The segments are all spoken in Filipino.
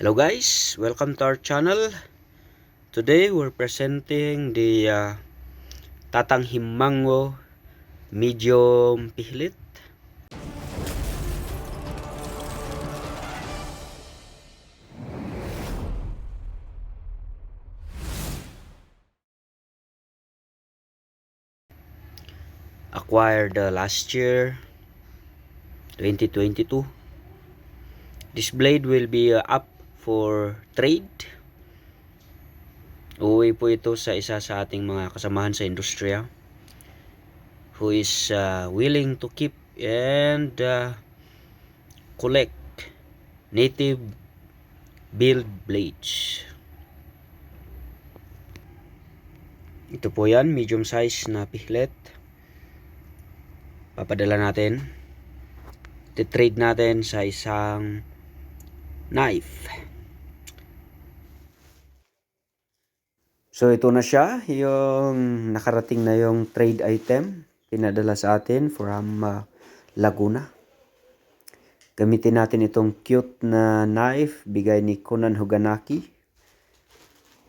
Hello guys, welcome to our channel. Today we're presenting the uh, Tatang Himango medium pihlit. Acquired uh, last year 2022 This blade will be uh, up for trade. Uuwi po ito sa isa sa ating mga kasamahan sa industriya who is uh, willing to keep and uh, collect native build blades. Ito po yan, medium size na pihlet. Papadala natin. Titrade natin sa isang knife. So ito na siya, yung nakarating na yung trade item pinadala sa atin from uh, Laguna. Gamitin natin itong cute na knife bigay ni Conan Huganaki.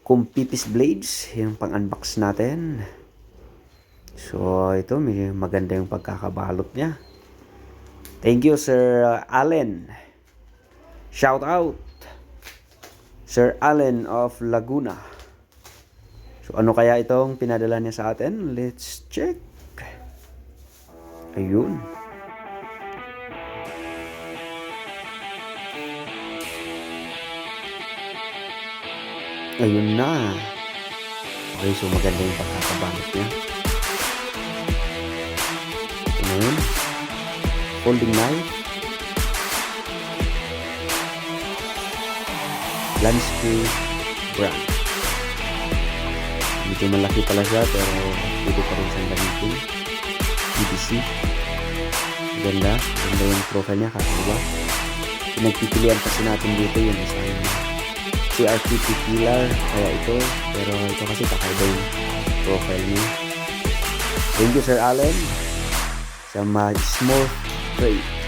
Kung pipis blades, yung pang-unbox natin. So ito, may maganda yung pagkakabalot niya. Thank you Sir Allen. Shout out Sir Allen of Laguna. So ano kaya itong pinadala niya sa atin? Let's check. Ayun. Ayun na. Okay, so maganda yung pagkakabalot niya. Ito na yun. Folding knife. landscape brand. Medyo malaki pala siya pero pwede pa rin siyang gamitin. PVC. Ganda. Ganda yung profile niya kakaiba. Pinagpipilian kasi natin dito yung isang CRTP pillar kaya ito pero ito kasi kakaiba yung profile niya. Thank you Sir Allen sa small trade.